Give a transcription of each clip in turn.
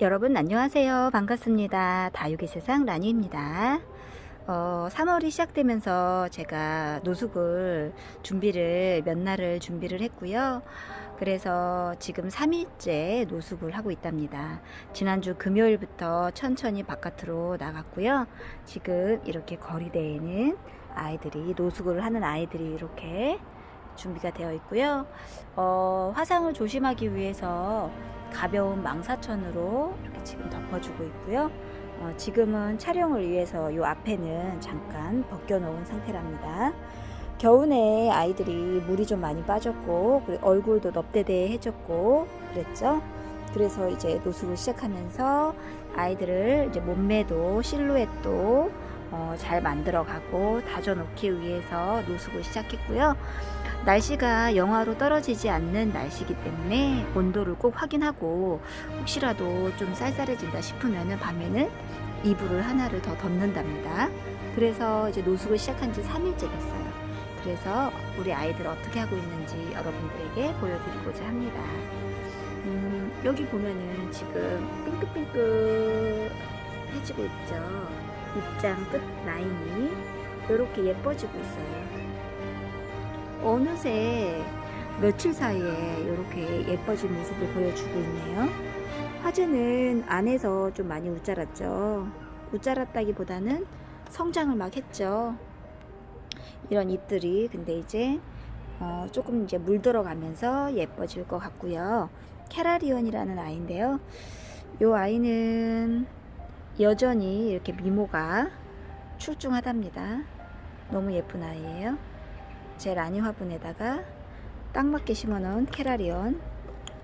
여러분 안녕하세요. 반갑습니다. 다육의 세상 라니입니다. 어, 3월이 시작되면서 제가 노숙을 준비를 몇 날을 준비를 했고요. 그래서 지금 3일째 노숙을 하고 있답니다. 지난주 금요일부터 천천히 바깥으로 나갔고요. 지금 이렇게 거리대에는 아이들이 노숙을 하는 아이들이 이렇게 준비가 되어 있고요. 어, 화상을 조심하기 위해서 가벼운 망사천으로 이렇게 지금 덮어주고 있고요. 어, 지금은 촬영을 위해서 이 앞에는 잠깐 벗겨놓은 상태랍니다. 겨우내 아이들이 물이 좀 많이 빠졌고 얼굴도 넙대대해졌고 그랬죠. 그래서 이제 노숙을 시작하면서 아이들을 이제 몸매도 실루엣도 어, 잘 만들어가고 다져놓기 위해서 노숙을 시작했고요. 날씨가 영하로 떨어지지 않는 날씨이기 때문에 온도를 꼭 확인하고 혹시라도 좀 쌀쌀해진다 싶으면 밤에는 이불을 하나를 더 덮는답니다. 그래서 이제 노숙을 시작한 지 3일째 됐어요. 그래서 우리 아이들 어떻게 하고 있는지 여러분들에게 보여드리고자 합니다. 음, 여기 보면은 지금 핑크핑크해지고 있죠. 입장 끝 라인이 이렇게 예뻐지고 있어요. 어느새 며칠 사이에 이렇게 예뻐진 모습을 보여주고 있네요. 화제는 안에서 좀 많이 웃자랐죠. 웃자랐다기보다는 성장을 막 했죠. 이런 잎들이 근데 이제 어, 조금 이제 물 들어가면서 예뻐질 것 같고요. 캐라리온이라는 아이인데요. 이 아이는 여전히 이렇게 미모가 출중하답니다. 너무 예쁜 아이예요. 제 라니 화분에다가 딱 맞게 심어놓은 캐라리온.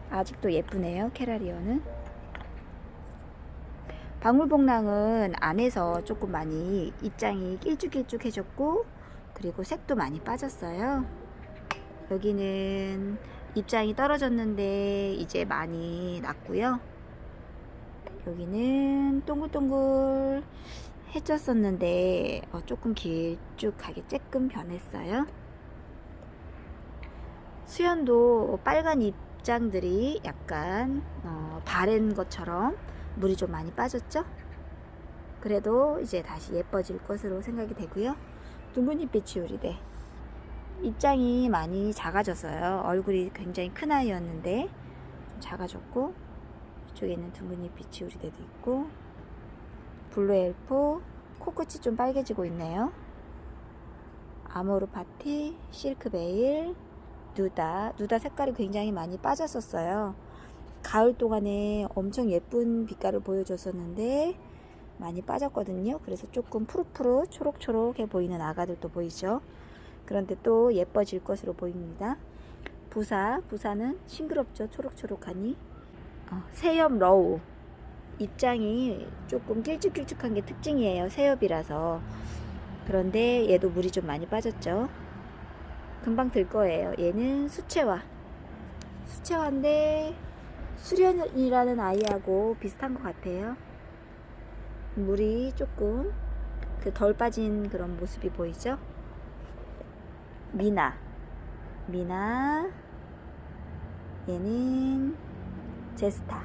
아직도 예쁘네요 캐라리온은. 방울복랑은 안에서 조금 많이 입장이 길쭉길쭉해졌고 그리고 색도 많이 빠졌어요. 여기는 입장이 떨어졌는데 이제 많이 났고요. 여기는 동글동글 해졌었는데 어, 조금 길쭉하게 쬐끔 변했어요 수연도 빨간 입장들이 약간 어, 바랜 것처럼 물이 좀 많이 빠졌죠? 그래도 이제 다시 예뻐질 것으로 생각이 되고요. 둥근잎빛이 우리대 입장이 많이 작아졌어요. 얼굴이 굉장히 큰 아이였는데 좀 작아졌고 이쪽에는 둥근잎빛이 우리대도 있고 블루 엘포 코끝이 좀 빨개지고 있네요. 아모르 파티, 실크베일, 누다. 누다 색깔이 굉장히 많이 빠졌었어요. 가을 동안에 엄청 예쁜 빛깔을 보여줬었는데 많이 빠졌거든요. 그래서 조금 푸릇푸릇 초록초록해 보이는 아가들도 보이죠. 그런데 또 예뻐질 것으로 보입니다. 부사, 부사는 싱그럽죠. 초록초록하니. 어, 새엽 러우. 입장이 조금 길쭉길쭉한 게 특징이에요. 새엽이라서. 그런데 얘도 물이 좀 많이 빠졌죠. 금방 들 거예요. 얘는 수채화. 수채화인데 수련이라는 아이하고 비슷한 것 같아요. 물이 조금 그 덜 빠진 그런 모습이 보이죠? 미나. 미나. 얘는 제스타.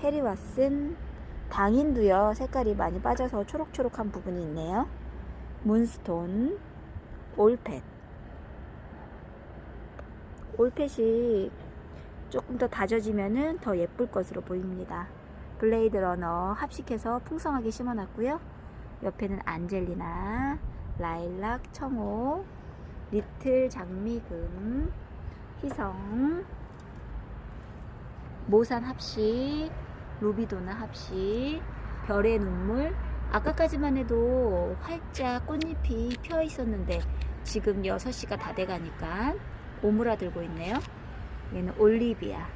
해리 왓슨. 당인도요. 색깔이 많이 빠져서 초록초록한 부분이 있네요. 문스톤. 올펫. 올펫이 조금 더 다져지면은 더 예쁠 것으로 보입니다. 블레이드 러너 합식해서 풍성하게 심어놨고요. 옆에는 안젤리나, 라일락, 청호, 리틀 장미금, 희성, 모산 합식, 루비도나 합식, 별의 눈물. 아까까지만 해도 활짝 꽃잎이 펴 있었는데 지금 6시가 다 돼가니까 오므라들고 있네요. 얘는 올리비아.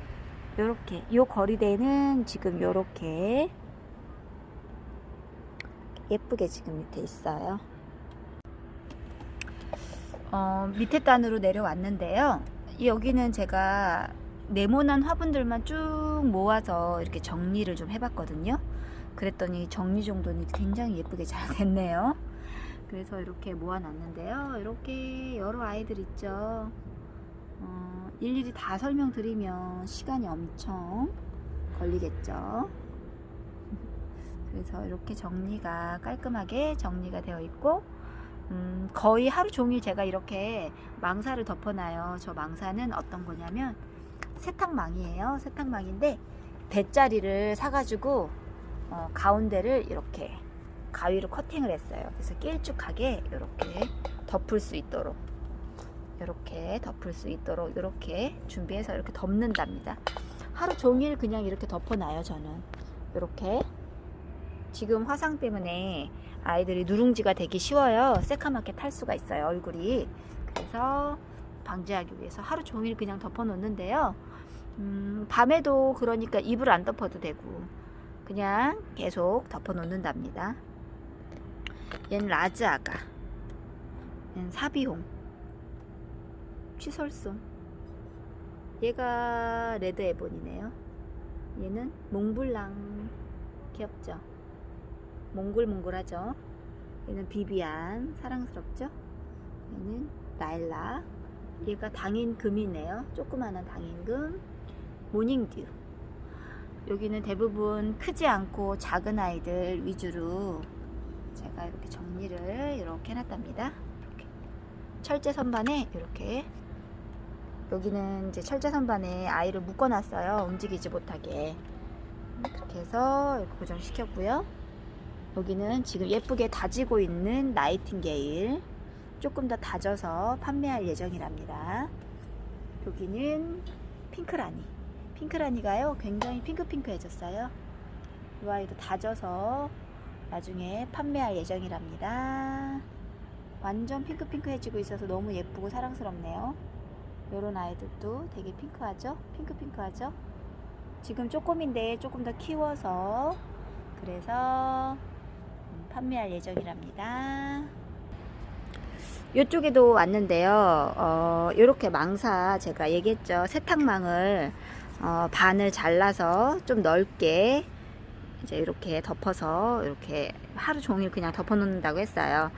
요렇게 요 거리대는 지금 요렇게 예쁘게 지금 밑에 있어요. 어, 밑에 단으로 내려왔는데요. 여기는 제가 네모난 화분들만 쭉 모아서 이렇게 정리를 좀 해봤거든요. 그랬더니 정리 정도는 굉장히 예쁘게 잘 됐네요. 그래서 이렇게 모아놨는데요. 이렇게 여러 아이들 있죠. 어, 일일이 다 설명드리면 시간이 엄청 걸리겠죠. 그래서 이렇게 정리가 깔끔하게 정리가 되어 있고 음, 거의 하루 종일 제가 이렇게 망사를 덮어놔요. 저 망사는 어떤 거냐면 세탁망이에요. 세탁망인데 대짜리를 사가지고 어, 가운데를 이렇게 가위로 커팅을 했어요. 그래서 길쭉하게 이렇게 덮을 수 있도록 이렇게 덮을 수 있도록 이렇게 준비해서 이렇게 덮는답니다. 하루 종일 그냥 이렇게 덮어놔요. 저는 이렇게 지금 화상 때문에 아이들이 누룽지가 되기 쉬워요. 새카맣게 탈 수가 있어요. 얼굴이 그래서 방지하기 위해서 하루 종일 그냥 덮어 놓는데요. 음, 밤에도 그러니까 이불 안 덮어도 되고 그냥 계속 덮어 놓는답니다. 얘는 라즈 아가 얘는 사비홍 취설송 얘가 레드 에본이네요. 얘는 몽블랑 귀엽죠? 몽글몽글하죠? 얘는 비비안 사랑스럽죠? 얘는 나일라 얘가 당인금이네요. 조그마한 당인금 모닝듀 여기는 대부분 크지 않고 작은 아이들 위주로 제가 이렇게 정리를 이렇게 해놨답니다. 이렇게 철제 선반에 이렇게 여기는 이제 철제 선반에 아이를 묶어 놨어요. 움직이지 못하게 그렇게 해서 고정시켰고요. 여기는 지금 예쁘게 다지고 있는 나이팅게일 조금 더 다져서 판매할 예정이랍니다. 여기는 핑크라니 핑크라니가요 굉장히 핑크핑크해졌어요. 이 아이도 다져서 나중에 판매할 예정이랍니다. 완전 핑크핑크해지고 있어서 너무 예쁘고 사랑스럽네요. 요런 아이들도 되게 핑크하죠? 핑크핑크하죠? 지금 조금인데 조금 더 키워서 그래서 음, 판매할 예정이랍니다. 이쪽에도 왔는데요. 어, 이렇게 망사 제가 얘기했죠. 세탁망을 어, 반을 잘라서 좀 넓게 이제 이렇게 덮어서 이렇게 하루 종일 그냥 덮어 놓는다고 했어요.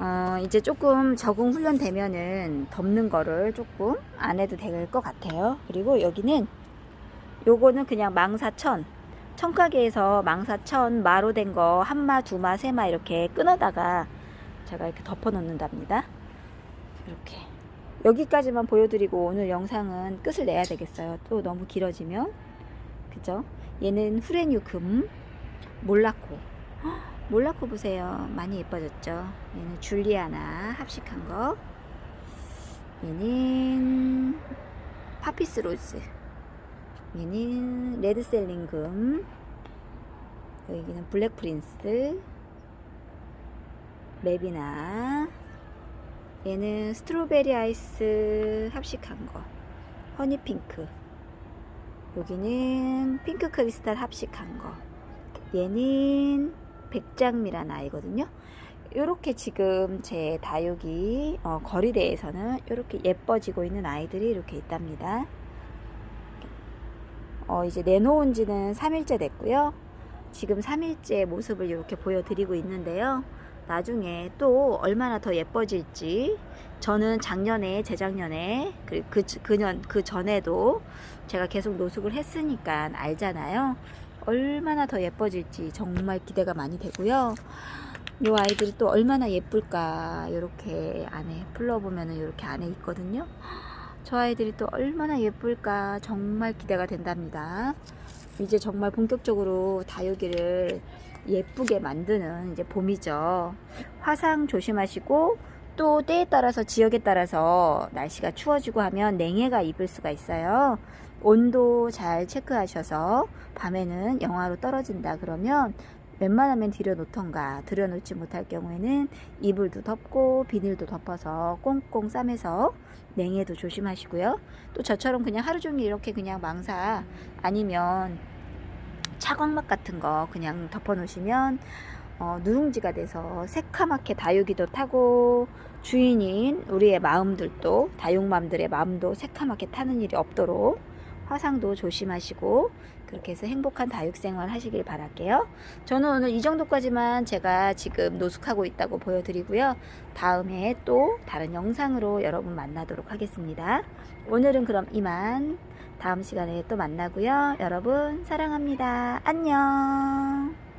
어, 이제 조금 적응 훈련 되면은 덮는 거를 조금 안 해도 될 것 같아요. 그리고 여기는 요거는 그냥 망사천 청가게에서 망사천 마로 된 거 한마 두마 세마 이렇게 끊어다가 제가 이렇게 덮어 놓는답니다. 이렇게 여기까지만 보여드리고 오늘 영상은 끝을 내야 되겠어요. 또 너무 길어지면 그죠? 얘는 후레뉴 금 몰라코 헉, 몰라코 보세요. 많이 예뻐졌죠? 얘는 줄리아나 합식한 거. 얘는 파피스 로즈. 얘는 레드셀링 금. 여기는 블랙 프린스. 레비나. 얘는 스트로베리 아이스 합식한 거. 허니핑크. 여기는 핑크 크리스탈 합식한 거. 얘는 백장미란 아이거든요. 이렇게 지금 제 다육이 어, 거리대에서는 이렇게 예뻐지고 있는 아이들이 이렇게 있답니다. 어, 이제 내놓은 지는 3일째 됐고요. 지금 3일째 모습을 이렇게 보여드리고 있는데요. 나중에 또 얼마나 더 예뻐질지 저는 작년에 재작년에 그, 그, 그년 그 전에도 제가 계속 노숙을 했으니까 알잖아요 얼마나 더 예뻐질지 정말 기대가 많이 되고요. 이 아이들이 또 얼마나 예쁠까 이렇게 안에 풀러보면은 이렇게 안에 있거든요. 저 아이들이 또 얼마나 예쁠까 정말 기대가 된답니다. 이제 정말 본격적으로 다육이를 예쁘게 만드는 이제 봄이죠. 화상 조심하시고 또 때에 따라서 지역에 따라서 날씨가 추워지고 하면 냉해가 입을 수가 있어요. 온도 잘 체크하셔서 밤에는 영하로 떨어진다 그러면 웬만하면 들여놓던가 들여놓지 못할 경우에는 이불도 덮고 비닐도 덮어서 꽁꽁 싸매서 냉해도 조심하시고요. 또 저처럼 그냥 하루 종일 이렇게 그냥 망사 아니면 차광막 같은 거 그냥 덮어 놓으시면 어, 누룽지가 돼서 새카맣게 다육이도 타고 주인인 우리의 마음들도 다육맘들의 마음도 새카맣게 타는 일이 없도록 화상도 조심하시고 그렇게 해서 행복한 다육생활 하시길 바랄게요. 저는 오늘 이 정도까지만 제가 지금 노숙하고 있다고 보여드리고요. 다음에 또 다른 영상으로 여러분 만나도록 하겠습니다. 오늘은 그럼 이만 다음 시간에 또 만나고요. 여러분 사랑합니다. 안녕.